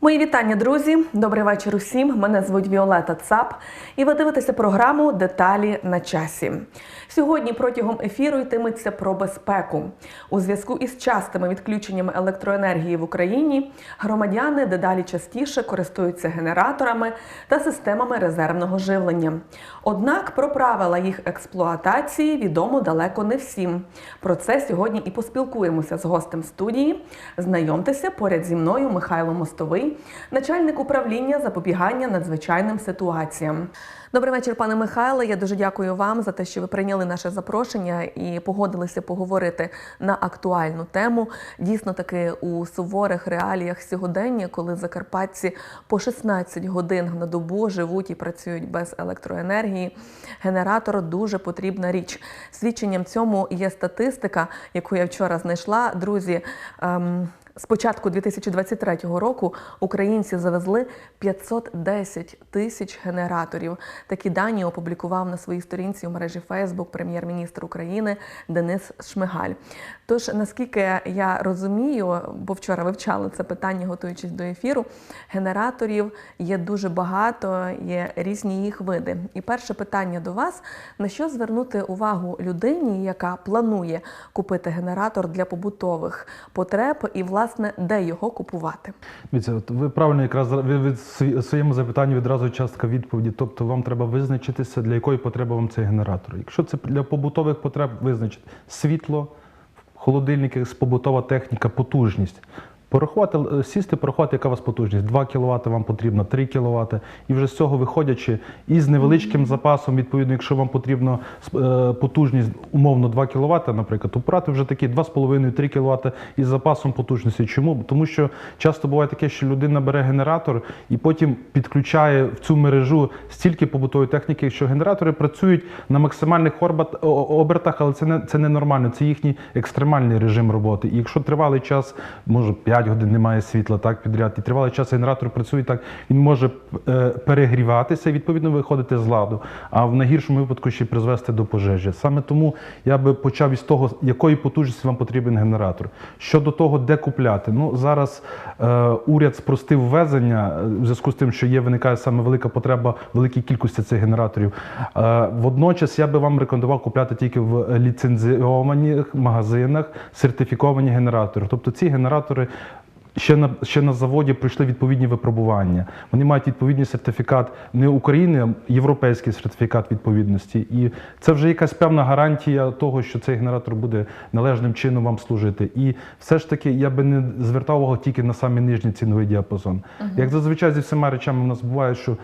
Мої вітання, друзі. Добрий вечір усім. Мене звуть Віолета Цап, і ви дивитеся програму Деталі на часі. Сьогодні протягом ефіру йтиметься про безпеку. У зв'язку із частими відключеннями електроенергії в Україні громадяни дедалі частіше користуються генераторами та системами резервного живлення. Однак про правила їх експлуатації відомо далеко не всім. Про це сьогодні і поспілкуємося з гостем студії. Знайомтеся поряд зі мною Михайло Мостовий, начальник управління запобігання надзвичайним ситуаціям. Добрий вечір, пане Михайле. Я дуже дякую вам за те, що ви прийняли наше запрошення і погодилися поговорити на актуальну тему. Дійсно, таки у суворих реаліях сьогодення, коли закарпатці по 16 годин на добу живуть і працюють без електроенергії. Генератор дуже потрібна річ. Свідченням цьому є статистика, яку я вчора знайшла. Друзі. Ем, з початку 2023 року українці завезли 510 тисяч генераторів. Такі дані опублікував на своїй сторінці у мережі Facebook прем'єр-міністр України Денис Шмигаль. Тож, наскільки я розумію, бо вчора вивчали це питання, готуючись до ефіру, генераторів є дуже багато, є різні їх види. І перше питання до вас: на що звернути увагу людині, яка планує купити генератор для побутових потреб, і власне де його купувати? Дивіться, от ви правильно якраз від своєму запитанню відразу частка відповіді. Тобто вам треба визначитися, для якої потреби вам цей генератор. Якщо це для побутових потреб, визначити світло, холодильники, побутова техніка, потужність. Порахувати, е, сісти, порахувати, яка у вас потужність. 2 кВт вам потрібно, 3 кВт. І вже з цього виходячи, і з невеличким запасом, відповідно, якщо вам потрібно е, потужність умовно 2 кВт, наприклад, то брати вже такі 2,5-3 кВт із запасом потужності. Чому? Тому що часто буває таке, що людина бере генератор і потім підключає в цю мережу стільки побутової техніки, що генератори працюють на максимальних обертах, але це не це не нормально. Це їхній екстремальний режим роботи. І якщо тривалий час, може 5 годин немає світла, так підряд, і тривалий час генератор працює так, він може е, перегріватися і відповідно виходити з ладу. А в найгіршому випадку ще призвести до пожежі. Саме тому я би почав із того, якої потужності вам потрібен генератор. Щодо того, де купляти. Ну зараз е, уряд спростив ввезення е, в зв'язку з тим, що є виникає саме велика потреба великій кількості цих генераторів. Е, водночас я би вам рекомендував купляти тільки в ліцензіованих магазинах сертифіковані генератори. Тобто ці генератори. Ще на ще на заводі пройшли відповідні випробування. Вони мають відповідний сертифікат не України, а європейський сертифікат відповідності. І це вже якась певна гарантія того, що цей генератор буде належним чином вам служити. І все ж таки я би не звертав увагу тільки на самий нижній ціновий діапазон. Як зазвичай зі всіма речами у нас буває, що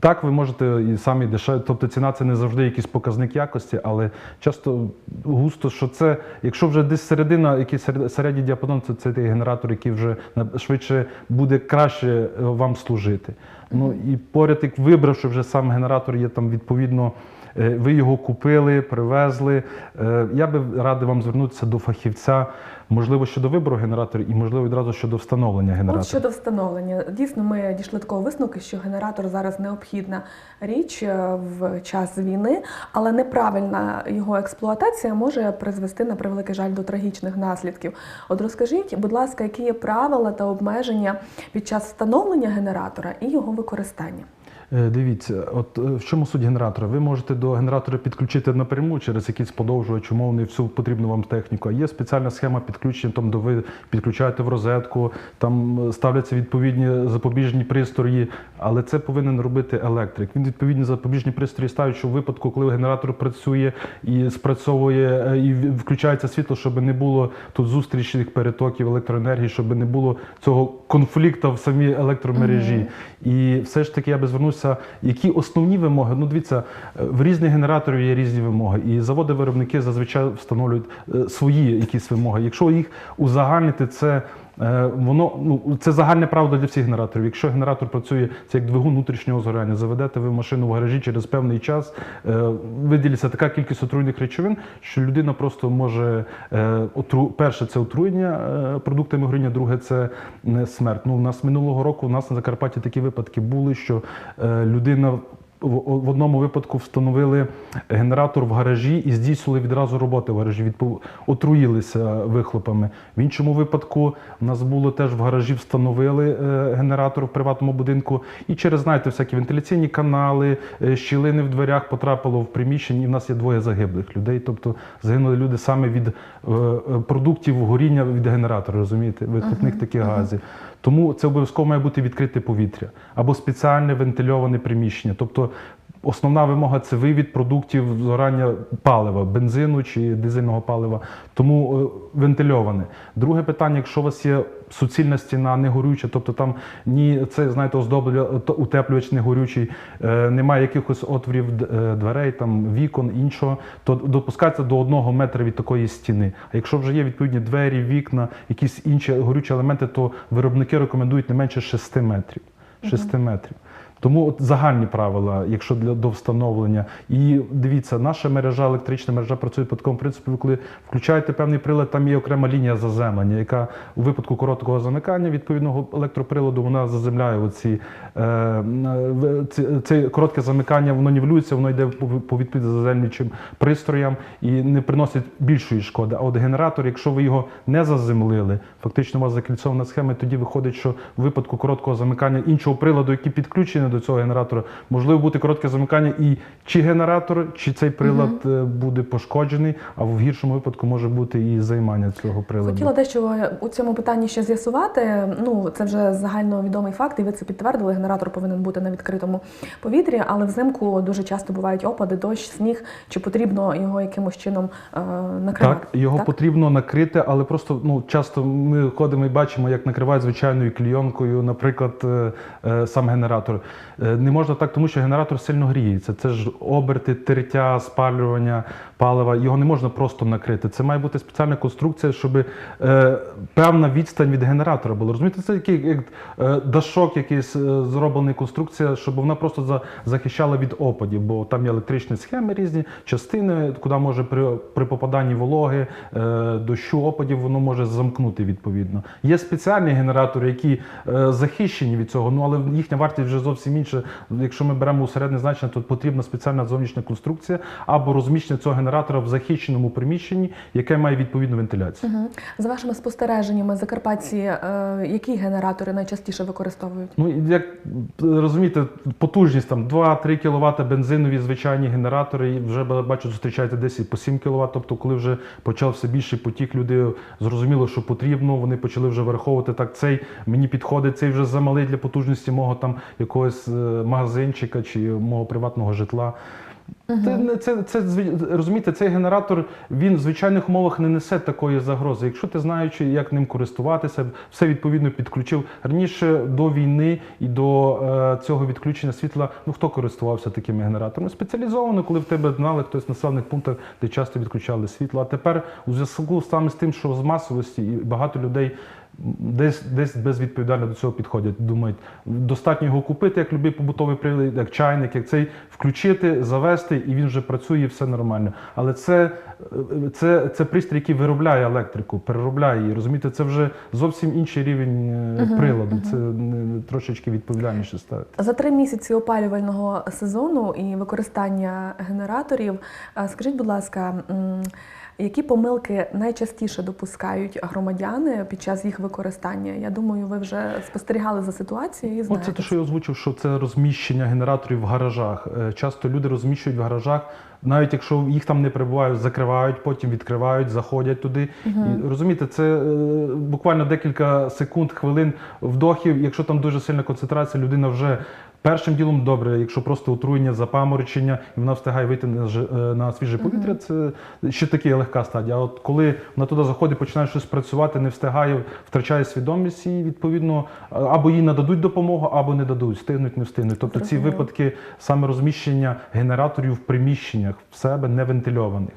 так ви можете і самі дешеві, тобто ціна це не завжди якийсь показник якості, але часто густо, що це, якщо вже десь середина, серед- середній діапазон, це, це той генератор, який вже швидше буде краще е, вам служити. Ну і поряд, як вибравши вже сам генератор, є там відповідно. е, Ви його купили, привезли. Е, Я би радив вам звернутися до фахівця, можливо, щодо вибору генераторів і, можливо, відразу щодо встановлення генератора. От щодо встановлення, дійсно, ми дійшли такого висновку, що генератор зараз необхідна річ е, в час війни, але неправильна його експлуатація може призвести на превеликий жаль до трагічних наслідків. От розкажіть, будь ласка, які є правила та обмеження під час встановлення генератора і його використання? Е, Дивіться, от е, в чому суть генератора? Ви можете до генератора підключити напряму через якийсь подовжувач, умовний, всю потрібну вам техніку. А є спеціальна схема підключення, там де ви підключаєте в розетку, там е, ставляться відповідні запобіжні пристрої, але це повинен робити електрик. Він відповідні запобіжні пристрої ставить, що в випадку, коли генератор працює і спрацьовує і включається світло, щоб не було тут зустрічних перетоків електроенергії, щоб не було цього конфлікту в самій електромережі. І все ж таки я би звернувся, які основні вимоги. Ну, дивіться, е, в різних генераторів є різні вимоги, і заводи-виробники зазвичай встановлюють е, свої якісь вимоги. Якщо їх узагальнити, це воно ну це загальне правило для всіх генераторів. Якщо генератор працює, це як двигун внутрішнього згоряння, заведете ви машину в гаражі через певний час, е, виділиться така кількість отруйних речовин, що людина просто може е, отру... перше це отруєння е, продуктами горіння, друге це е, смерть. Ну, у нас минулого року у нас на Закарпатті такі випадки були, що е, людина в одному випадку встановили генератор в гаражі і здійснили відразу роботи в гаражі, відпов... отруїлися вихлопами. В іншому випадку в нас було теж в гаражі встановили е, генератор в приватному будинку, і через знаєте, всякі вентиляційні канали, е, щілини в дверях потрапило в приміщення. І в нас є двоє загиблих людей. Тобто загинули люди саме від е, продуктів горіння від генератора, розумієте, вихлопних таких газів. Тому це обов'язково має бути відкрите повітря або спеціальне вентильоване приміщення. Тобто основна вимога це вивід продуктів згорання палива, бензину чи дизельного палива. Тому е, вентильоване. Друге питання, якщо у вас є суцільна стіна, не горюча, тобто там ні, це знаєте, оздоблення, утеплювач не горючий, е, немає якихось отворів е, дверей, там вікон, іншого, то допускається до одного метра від такої стіни. А якщо вже є відповідні двері, вікна, якісь інші горючі елементи, то виробники рекомендують не менше 6 метрів. 6 метрів. Тому от загальні правила, якщо для до встановлення. І дивіться, наша мережа, електрична мережа працює по такому принципу, коли включаєте певний прилад, там є окрема лінія заземлення, яка у випадку короткого замикання відповідного електроприладу вона заземляє оці е, ці- це коротке замикання, воно нівелюється, воно йде по, по відповідно заземлюючим пристроям і не приносить більшої шкоди. А от генератор, якщо ви його не заземлили, фактично у вас закільцована схема, тоді виходить, що в випадку короткого замикання іншого приладу, який підключений до цього генератора, можливо бути коротке замикання, і чи генератор, чи цей прилад е, буде пошкоджений, а в гіршому випадку може бути і займання цього приладу. Хотіла дещо у цьому питанні ще з'ясувати. Ну, це вже загальновідомий факт, і ви це підтвердили. Генератор повинен бути на відкритому повітрі, але взимку дуже часто бувають опади, дощ, сніг. Чи потрібно його якимось чином е, накривати? Так, його потрібно накрити, але просто ну часто ми ходимо і бачимо, як накривають звичайною клійонкою, наприклад, е, е, сам генератор. Е, Не можна так, тому що генератор сильно гріється. Це ж оберти, тертя, спалювання палива. Його не можна просто накрити. Це має бути спеціальна конструкція, щоб е, певна відстань від генератора була. Розумієте, це такий як е, дашок, якийсь е, зроблений конструкція, щоб вона просто за, захищала від опадів, бо там є електричні схеми різні, частини, куди може при, при попаданні вологи, е, дощу, опадів, воно може замкнути відповідно. Є спеціальні генератори, які е, захищені від цього, ну але їхня вартість вже зовсім інша. Якщо ми беремо усередне значення, то потрібна спеціальна зовнішня конструкція або розміщення цього генератора в захищеному приміщенні, яке має відповідну вентиляцію. Мгм. За вашими спостереженнями, Закарпатці, е, які генератори найчастіше використовують? Ну, як розумієте, потужність там 2-3 кВт бензинові звичайні генератори, і вже бачу, зустрічаєте десь по 7 кВт. Тобто, коли вже почав все більший потік, люди зрозуміло, що потрібно, вони почали вже враховувати так. Цей мені підходить, цей вже замалий для потужності мого там якогось е, магазинчика чи мого приватного житла. Це, це, це, розумієте, цей генератор він в звичайних умовах не несе такої загрози. Якщо ти знаючи, як ним користуватися, все відповідно підключив. Раніше до війни і до е, цього відключення світла, ну хто користувався такими генераторами? Спеціалізовано, коли в тебе знали хтось в населених пунктах, де часто відключали світло. А тепер у зв'язку саме з тим, що з масовості і багато людей. Десь десь безвідповідально до цього підходять. Думають, достатньо його купити, як будь-який побутовий прилад, як чайник, як цей включити, завести, і він вже працює, і все нормально. Але це, е, це, це пристрій, який виробляє електрику, переробляє її. Розумієте, це вже зовсім інший рівень е, приладу. Це трошечки відповідальніше ставити. За три місяці опалювального сезону і використання генераторів, е, скажіть, будь ласка, які помилки найчастіше допускають громадяни під час їх використання? Я думаю, ви вже спостерігали за ситуацією і знаєте. це те, що я озвучив, що це розміщення генераторів в гаражах. Е, Часто люди розміщують в гаражах, навіть якщо їх там не прибувають, закривають, потім відкривають, заходять туди. І розумієте, це е, буквально декілька секунд, хвилин вдохів. Якщо там дуже сильна концентрація, людина вже. Першим ділом добре, якщо просто отруєння, запаморочення, і вона встигає вийти на, жи- е, на свіже повітря, це ще таки легка стадія. А от коли вона туди заходить, починає щось працювати, не встигає, втрачає свідомість і відповідно а- або їй нададуть допомогу, або не дадуть, встигнуть, не встигнуть. Тобто ці випадки саме розміщення генераторів в приміщеннях в себе не вентильованих.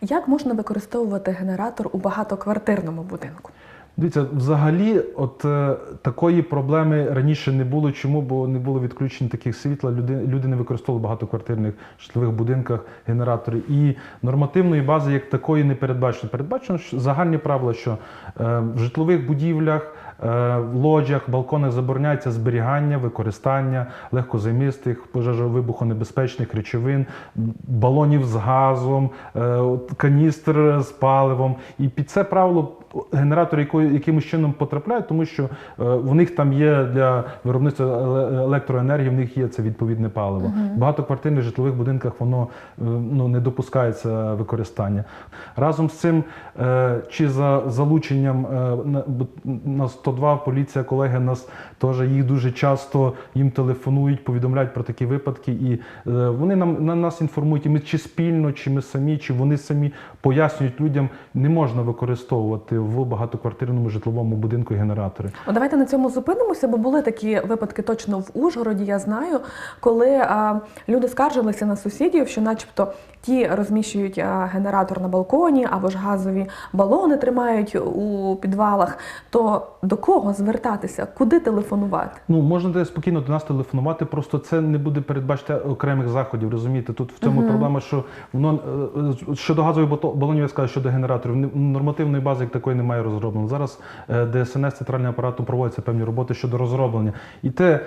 Як можна використовувати генератор у багатоквартирному будинку? Дивіться, взагалі, от е, такої проблеми раніше не було. Чому? Бо не було відключень таких світла. Люди, люди не використовували багатоквартирних житлових будинках генератори. І нормативної бази як такої не передбачено. Передбачено що загальні правила, що е, в житлових будівлях. Е, В лоджіях, балконах забороняється зберігання, використання легкозаймистих, пожежовибухонебезпечних речовин, балонів з газом, е, каністр з паливом. І під це правило генератори якимось чином потрапляють, тому що е, в них там є для виробництва електроенергії, в них є це відповідне паливо. В багатоквартирних житлових будинках воно ну, не допускається використання. Разом з цим, чи за залученням на, бо на 102 поліція, колеги нас теж їх дуже часто їм телефонують, повідомляють про такі випадки, і е, вони нам на нас інформують, і ми чи спільно, чи ми самі, чи вони самі пояснюють людям, не можна використовувати в багатоквартирному житловому будинку генератори. От давайте на цьому зупинимося, бо були такі випадки точно в Ужгороді. Я знаю, коли а, люди скаржилися на сусідів, що, начебто, ті розміщують а, генератор на балконі або ж газові балони тримають у підвалах. То до кого звертатися? Куди телефонувати? Ну можна спокійно до нас телефонувати, просто це не буде передбачити окремих заходів. Розумієте, тут в цьому проблема, що воно е, е, щодо бато- балонів, я скажу, щодо генераторів, нормативної бази як такої немає розроблено. Зараз е, ДСНС центрального апарату проводяться певні роботи щодо розроблення. І те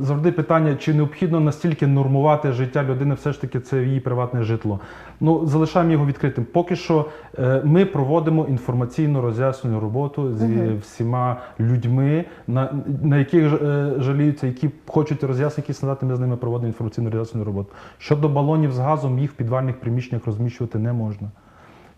завжди питання, чи необхідно настільки нормувати життя людини, все ж таки це її приватне житло. Ну залишаємо його відкритим. Поки що ми проводимо інформаційно роз'яснювальну роботу з всіма людьми, на, на яких е, жаліються, які хочуть роз'яснити, які надати, ми з ними проводимо інформаційну роз'яснювальну роботу. Щодо балонів з газом, їх в підвальних приміщеннях розміщувати не можна.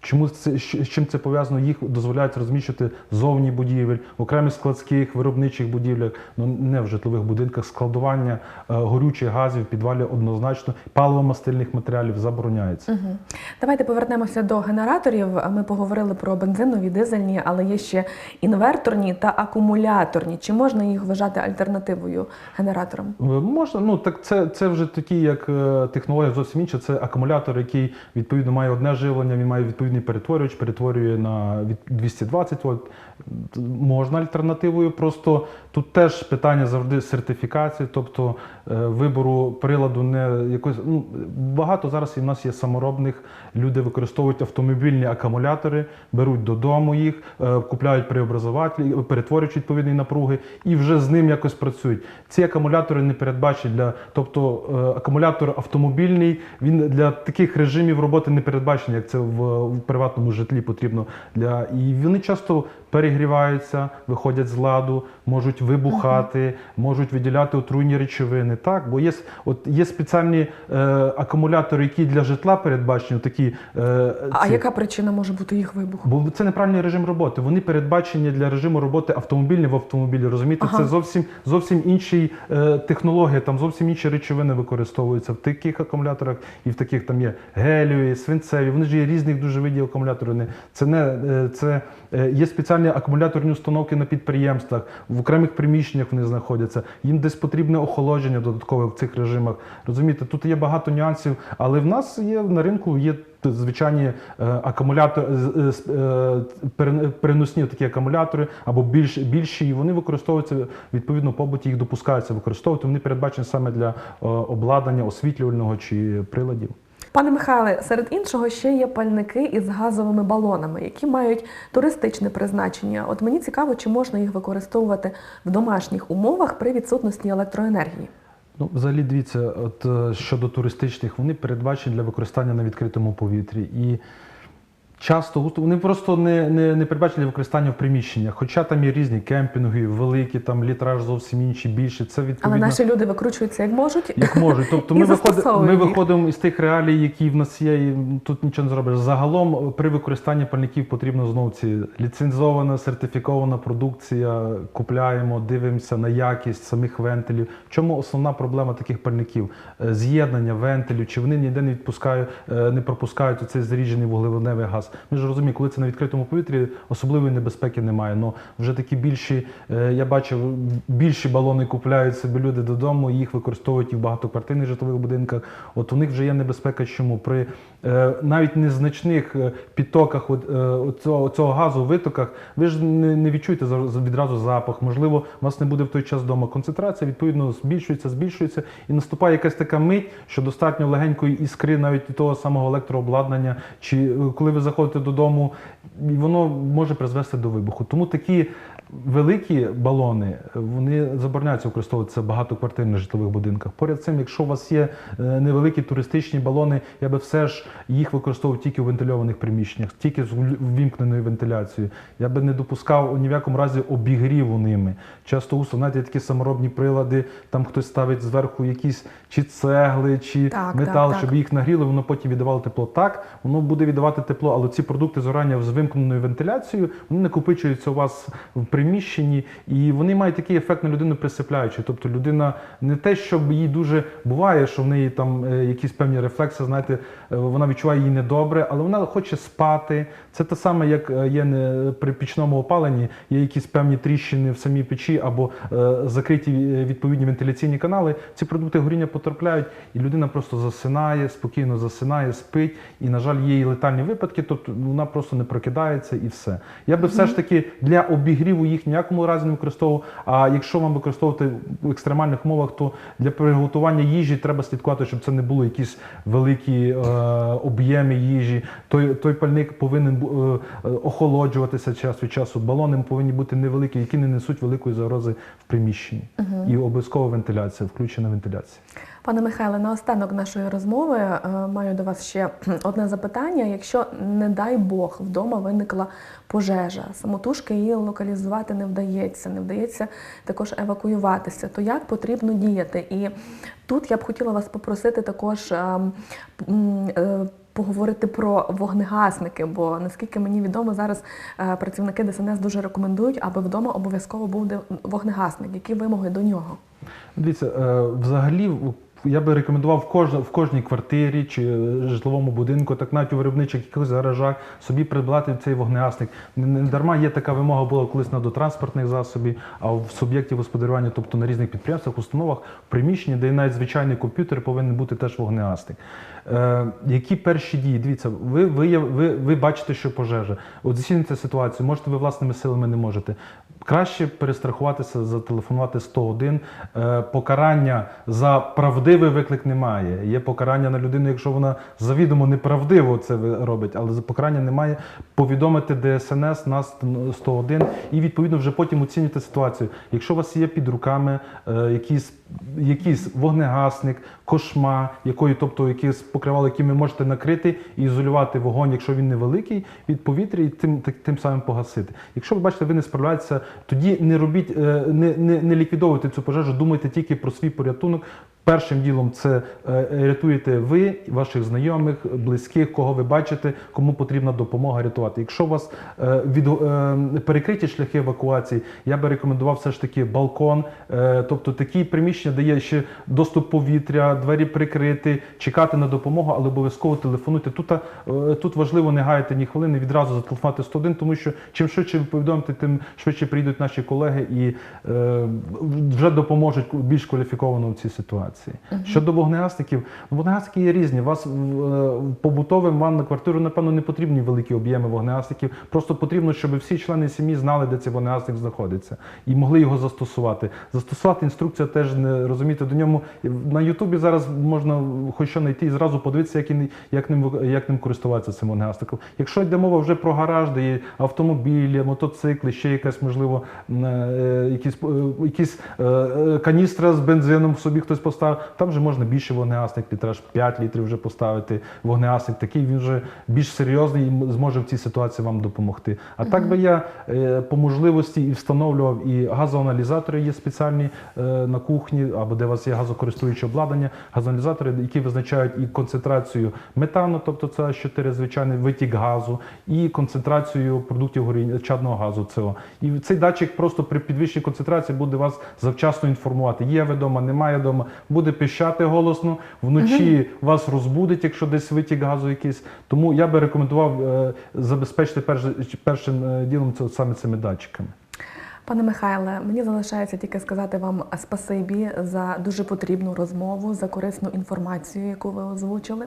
Чому це з чим це пов'язано? Їх дозволяють розміщувати зовні будівель, в окремих складських виробничих будівлях, ну не в житлових будинках. Складування е, горючих газів в підвалі однозначно паливо-мастильних матеріалів забороняється. Угу. Давайте повернемося до генераторів. Ми поговорили про бензинові, дизельні, але є ще інверторні та акумуляторні. Чи можна їх вважати альтернативою генераторам? Е, Можна, ну так це, це вже такі, як е, технологія зовсім інша. Це акумулятор, який відповідно має одне живлення, він має відповідний перетворювач, перетворює на 220 вольт. Можна альтернативою. Просто тут теж питання завжди сертифікації, тобто е, вибору приладу не якось. Ну багато зараз і в нас є саморобних. Люди використовують автомобільні акумулятори, беруть додому їх, е, купляють преобразователі, перетворюють відповідні напруги і вже з ним якось працюють. Ці акумулятори не передбачені для, тобто е, акумулятор автомобільний, він для таких режимів роботи не передбачений, як це в, в приватному житлі потрібно для і вони часто перегріваються, виходять з ладу, можуть вибухати, можуть виділяти отруйні речовини. Так, бо є, от є спеціальні е, акумулятори, які для житла передбачені, такі. Е, А ці- яка причина може бути їх вибуху? Бо це неправильний режим роботи. Вони передбачені для режиму роботи автомобільний в автомобілі. Розумієте, Ага. це зовсім зовсім інші е, технології, там зовсім інші речовини використовуються в таких акумуляторах, і в таких там є гелієві, свинцеві. Вони ж є різних дуже видів акумуляторів. Це не е, це е, є спеціальні акумуляторні установки на підприємствах, в окремих приміщеннях вони знаходяться. Їм десь потрібне охолодження додаткове в цих режимах. Розумієте, тут є багато нюансів, але в нас є на ринку є звичайні е, акумулятори, з- е, переносні такі акумулятори або більш більші, і вони використовуються відповідно побуті, їх допускаються використовувати. Вони передбачені саме для е, обладнання освітлювального чи приладів. Пане Михайле, серед іншого ще є пальники із газовими балонами, які мають туристичне призначення. От мені цікаво, чи можна їх використовувати в домашніх умовах при відсутності електроенергії. Ну, взагалі, дивіться, от е, щодо туристичних, вони передбачені для використання на відкритому повітрі. І часто густо вони просто не, не, не передбачені використання в приміщеннях. Хоча там є різні кемпінги, великі, там літраж зовсім інші, більше. Це Але відповідно. наші люди викручуються як можуть. Як можуть. Тобто ми, виходимо, ми виходимо із тих реалій, які в нас є, і тут нічого не зробиш. Загалом при використанні пальників потрібно знову ці ліцензована, сертифікована продукція, купляємо, дивимося на якість самих вентилів. В чому основна проблема таких пальників? Е, З'єднання вентилів, чи вони ніде не відпускають, е, не пропускають оцей заріджений вуглеводневий газ. Ми ж розуміємо, коли це на відкритому повітрі, особливої небезпеки немає. Ну вже такі більші, е, я бачив, більші балони купляють собі люди додому, їх використовують і в багатоквартирних житлових будинках. От у них вже є небезпека. Чому при навіть незначних е, підтоках е, цього, цього газу, витоках, ви ж не, відчуєте відразу запах. Можливо, у вас не буде в той час вдома концентрація, відповідно, збільшується, збільшується, і наступає якась така мить, що достатньо легенької іскри, навіть того самого електрообладнання, чи е, коли ви заходите додому, воно може призвести до вибуху. Тому такі. Великі балони вони забороняються використовуватися в багатоквартирних житлових будинках. Поряд з цим, якщо у вас є е, невеликі туристичні балони, я би все ж їх використовував тільки в вентильованих приміщеннях, тільки з ввімкненою вентиляцією. Я би не допускав ні в якому разі обігріву ними. Часто у знаєте, такі саморобні прилади, там хтось ставить зверху якісь чи цегли, чи Так, метал, так, щоб так. їх нагріли, воно потім віддавало тепло. Так, воно буде віддавати тепло, але ці продукти згорання з вимкненою вентиляцією вони накопичуються у вас в приміщенні, і вони мають такий ефект на людину присипляючий. Тобто людина не те, щоб їй дуже буває, що в неї там е, якісь певні рефлекси, знаєте, е, вона відчуває її недобре, але вона хоче спати. Це те саме, як е, є при пічному опаленні, є якісь певні тріщини в самій печі або закриті відповідні вентиляційні канали. Ці продукти горіння потрапляють, і людина просто засинає, спокійно засинає, спить. І, на жаль, є і летальні випадки, тобто вона просто не прокидається і все. Я би все ж таки для обігріву їх ніякому разі не використовував. А якщо вам використовувати в екстремальних умовах, то для приготування їжі треба слідкувати, щоб це не було якісь великі е, об'єми їжі. Той, той пальник повинен е, охолоджуватися час від часу. Балони повинні бути невеликі, які не несуть великої загрози в приміщенні. І обов'язково вентиляція, включена вентиляція. Пане Михайле, наостанок нашої розмови е, маю до вас ще одне запитання. Якщо, не дай Бог, вдома виникла пожежа, самотужки її локалізувати не вдається, не вдається також евакуюватися, то як потрібно діяти? І тут я б хотіла вас попросити також. м, е, Поговорити про вогнегасники, бо наскільки мені відомо, зараз е, працівники ДСНС дуже рекомендують, аби вдома обов'язково був вогнегасник. Які вимоги до нього? Дивіться, е, взагалі я би рекомендував в, кож, в кожній квартирі чи е, житловому будинку, так навіть у виробничих якихось гаражах, собі придбати цей вогнегасник. Не, дарма є така вимога була колись на дотранспортних засобів, а в суб'єкті господарювання, тобто на різних підприємствах, установах, в приміщенні, де навіть звичайний комп'ютер, повинен бути теж вогнегасник. Е, які перші дії? Дивіться, ви, ви, ви, ви бачите, що пожежа. От зацінюйте ситуацію, можете ви власними силами не можете. Краще перестрахуватися, зателефонувати 101. Е, покарання за правдивий виклик немає. Є покарання на людину, якщо вона завідомо неправдиво це робить, але за покарання немає. Повідомити ДСНС нас 101 і відповідно вже потім оцінювати ситуацію. Якщо у вас є під руками е, якийсь, якийсь вогнегасник, кошма, якою, тобто якийсь покривало, яким ви можете накрити і ізолювати вогонь, якщо він невеликий, від повітря і тим, тим самим погасити. Якщо ви бачите, ви не справляєтеся, тоді не робіть, е, не, не, не ліквідовуйте цю пожежу, думайте тільки про свій порятунок. Першим ділом це е, рятуєте ви, ваших знайомих, близьких, кого ви бачите, кому потрібна допомога рятувати. Якщо у вас е, від, е, перекриті шляхи евакуації, я би рекомендував все ж таки балкон, тобто такі приміщення, де є ще доступ повітря, двері прикриті, чекати на допомогу, але обов'язково телефонуйте. Тут, тут важливо не гаяти ні хвилини, відразу зателефонувати 101, тому що чим швидше ви повідомите, тим швидше прийдуть наші колеги і вже допоможуть більш кваліфіковано в цій ситуації. Щодо вогнегасників, ну, вогнегасники є різні. Вас в, е, побутовим вам на квартиру, напевно, не потрібні великі об'єми вогнегасників. Просто потрібно, щоб всі члени сім'ї знали, де цей вогнегасник знаходиться, і могли його застосувати. Застосувати інструкція теж не розумієте. До ньому на Ютубі зараз можна хоч що знайти і зразу подивитися, як, як, ним, як ним користуватися цим вогнегасником. Якщо йде мова вже про гараж, де є автомобілі, мотоцикли, ще якась можливо е, якісь, е, якісь каністра з бензином собі хтось поставив, там вже можна більше вогнегасник, під 5 літрів вже поставити вогнегасник. Такий він вже більш серйозний і зможе в цій ситуації вам допомогти. А так би я е, по можливості і встановлював і газоаналізатори є спеціальні е, на кухні, або де у вас є газокористуюче обладнання, газоаналізатори, які визначають і концентрацію метану, тобто це 4 звичайний витік газу, і концентрацію продуктів горіння чадного газу. ЦО. І цей датчик просто при підвищенні концентрації буде вас завчасно інформувати. Є ви вдома, немає вдома. Буде пищати голосно, вночі вас розбудить, якщо десь витік газу якийсь. Тому я би рекомендував е, забезпечити першим е, ділом це саме цими датчиками. Пане Михайле, мені залишається тільки сказати вам спасибі за дуже потрібну розмову, за корисну інформацію, яку ви озвучили.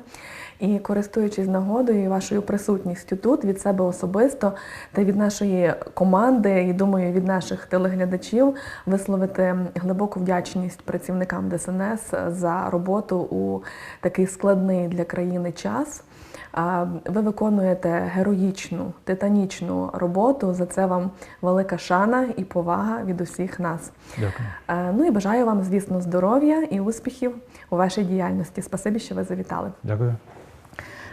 І користуючись нагодою вашою присутністю тут від себе особисто та від нашої команди, і думаю, від наших телеглядачів висловити глибоку вдячність працівникам ДСНС за роботу у такий складний для країни час. Ви виконуєте героїчну, титанічну роботу. За це вам велика шана і повага від усіх нас. Дякую. Е, Ну і бажаю вам, звісно, здоров'я і успіхів у вашій діяльності. Спасибі, що ви завітали. Дякую.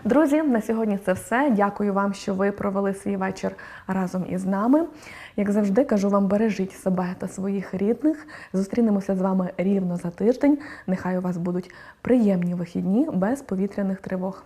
Друзі, на сьогодні це все. Дякую вам, що ви провели свій вечір разом із нами. Як завжди, кажу вам, бережіть себе та своїх рідних. Зустрінемося з вами рівно за тиждень. Нехай у вас будуть приємні вихідні без повітряних тривог.